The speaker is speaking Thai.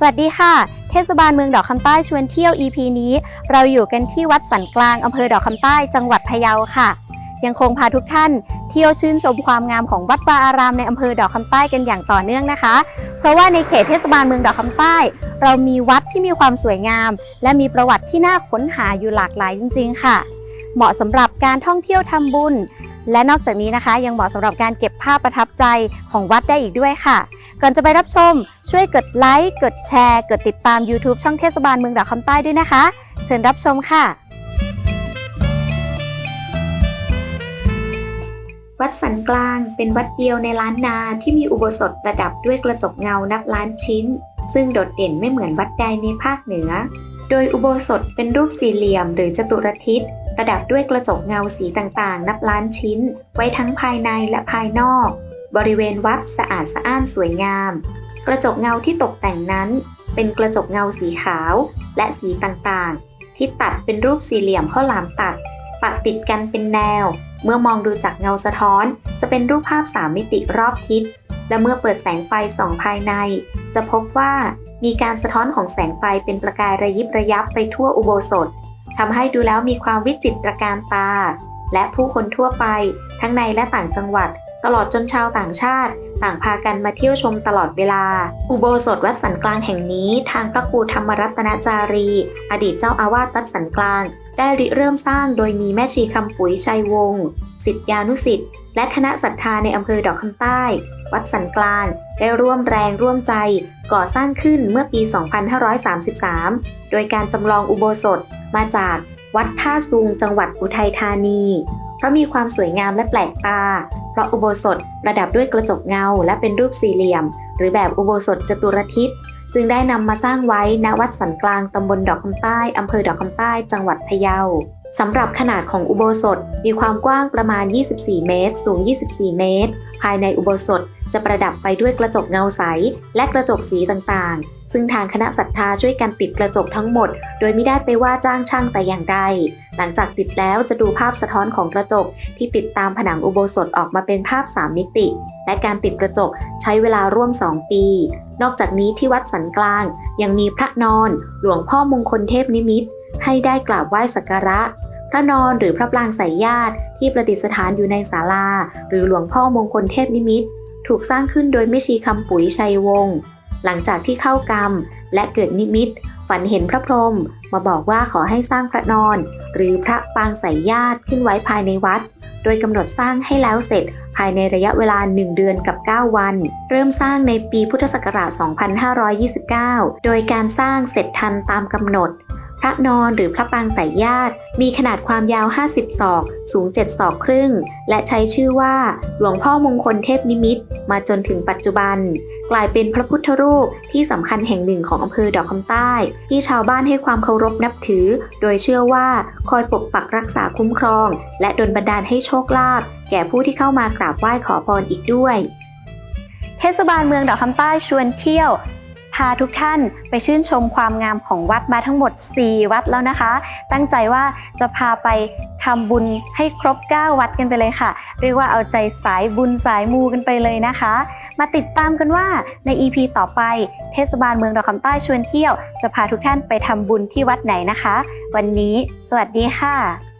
สวัสดีค่ะ เทศบาลเมืองดอกคำใต้ชวนเที่ยว EP นี้ เราอยู่กันที่วัดสันกลางอำเภอดอกคำใต้จังหวัดพะเยาค่ะ ยังคงพาทุกท่าน เที่ยวชื่นชมความงามของวัดวาอารามในอำเภอดอกคำใต้กันอย่างต่อเนื่องนะคะ เพราะว่าในเขตเทศบาลเมืองดอกคำใต้ เรามีวัดที่มีความสวยงาม และมีประวัติที่น่าค้นหาอยู่หลากหลายจริง ๆ ค่ะ เหมาะสำหรับการท่องเที่ยวทำบุญ และนอกจากนี้นะคะยังเหมาะสำหรับการเก็บภาพประทับใจของวัดได้อีกด้วยค่ะ ก่อนจะไปรับชม ช่วยกดไลค์กดแชร์ กดติดตาม YouTube ช่องเทศบาลเมืองดอกคำใต้ด้วยนะคะ เชิญรับชมค่ะ วัดสันกลางเป็นวัดเดียวในล้านนาที่มีอุโบสถประดับด้วยกระจกเงานับล้านชิ้น ซึ่งโดดเด่นไม่เหมือนวัดใดในภาคเหนือ โดยอุโบสถเป็นรูปสี่เหลี่ยมหรือจัตุรทิศ ประดับด้วยกระจกเงาสีต่างๆ นับล้านชิ้น ไว้ทั้งภายในและภายนอก บริเวณวัดสะอาดสะอ้านสวยงาม กระจกเงาที่ตกแต่งนั้น เป็นกระจกเงาสีขาว และสีต่างๆ ที่ตัดเป็นรูปสี่เหลี่ยมข้าวหลามตัดปักติดกันเป็นแนว เมื่อมองดูจากเงาสะท้อน จะเป็นรูปภาพสามมิติรอบทิศ และเมื่อเปิดแสงไฟส่องภายใน จะพบว่ามีการสะท้อนของแสงไฟเป็นประกายระยิบระยับไปทั่วอุโบสถ ทำให้ดูแล้วมีความวิจิตรการตา และผู้คนทั่วไป ทั้งในและต่างจังหวัด ตลอดจนชาวต่างชาติ ต่างพากันมาเที่ยวชมตลอดเวลา อุโบสถวัดสันกลางแห่งนี้ ทางพระครูธรรมรัตนจารี อดีตเจ้าอาวาสวัดสันกลาง ได้ริเริ่มสร้างโดยมีแม่ชีคำปุ๋ยชัยวงศ์สิทธานุสิทธิ์และคณะศรัทธาในอำเภอดอกคำใต้ วัดสันกลาง ได้ร่วมแรงร่วมใจ ก่อสร้างขึ้นเมื่อปี 2533 โดยการจำลองอุโบสถ มาจากวัดท่าซุงจังหวัดอุทัยธานี เพราะมีความสวยงามและแปลกตา เพราะอุโบสถประดับด้วยกระจกเงาและเป็นรูปสี่เหลี่ยม หรือแบบอุโบสถจตุรทิศ จึงได้นำมาสร้างไว้ณวัดสันกลางตำบลดอกคำใต้อำเภอดอกคำใต้จังหวัดพะเยาสำหรับขนาดของอุโบสถมีความกว้างประมาณ 24 เมตร สูง 24 เมตร ภายในอุโบสถ จะประดับไปด้วยกระจกเงาใส และกระจกสีต่างๆ ซึ่งทางคณะศรัทธาช่วยกันติดกระจกทั้งหมด โดยไม่ได้ไปว่าจ้างช่างแต่อย่างใด หลังจากติดแล้วจะดูภาพสะท้อนของกระจกที่ติดตามผนังอุโบสถออกมาเป็นภาพ 3 มิติ และการติดกระจกใช้เวลาร่วม 2 ปี นอกจากนี้ที่วัดสันกลาง ยังมีพระนอน หลวงพ่อมงคลเทพนิมิตให้ได้กราบไหว้สักการะพระนอนหรือพระปรางสายญาติที่ประดิษฐานอยู่ในศาลา หรือหลวงพ่อมงคลเทพนิมิต ถูกสร้างขึ้นโดยแม่ชีคำปุ๋ยชัยวงศ์หลังจากที่เข้ากรรมและเกิดนิมิต ฝันเห็นพระพรหมมาบอกว่าขอให้สร้างพระนอน หรือพระปางสายญาติขึ้นไว้ภายในวัด โดยกำหนดสร้างให้แล้วเสร็จภายในระยะเวลา 1 เดือนกับ 9 วัน เริ่มสร้างในปีพุทธศักราช 2529 โดยการสร้างเสร็จทันตามกำหนด พระนอนหรือพระปางสายญาติ มีขนาดความยาว 50 ศอก สูง 7 ศอกครึ่ง และใช้ชื่อว่า หลวงพ่อมงคลเทพนิมิต มาจนถึงปัจจุบัน กลายเป็นพระพุทธรูปที่สำคัญแห่งหนึ่งของอำเภอดอกคำใต้ ที่ชาวบ้านให้ความเคารพนับถือ โดยเชื่อว่าคอยปกปักรักษาคุ้มครอง และดลบันดาลให้โชคลาภแก่ผู้ที่เข้ามากราบไหว้ขอพรอีกด้วย เทศบาลเมืองดอกคำใต้ชวนเที่ยว พาทุกท่านไปชื่นชมความงามของวัดมาทั้งหมด 4 วัดแล้วนะคะ ตั้งใจว่าจะพาไปทำบุญให้ครบ 9 วัดกันไปเลยค่ะ เรียกว่าเอาใจสายบุญสายมูกันไปเลยนะคะ มาติดตามกันว่าใน EP ต่อไป เทศบาลเมืองดอกคำใต้ชวนเที่ยว จะพาทุกท่านไปทำบุญที่วัดไหนนะคะ วันนี้ สวัสดีค่ะ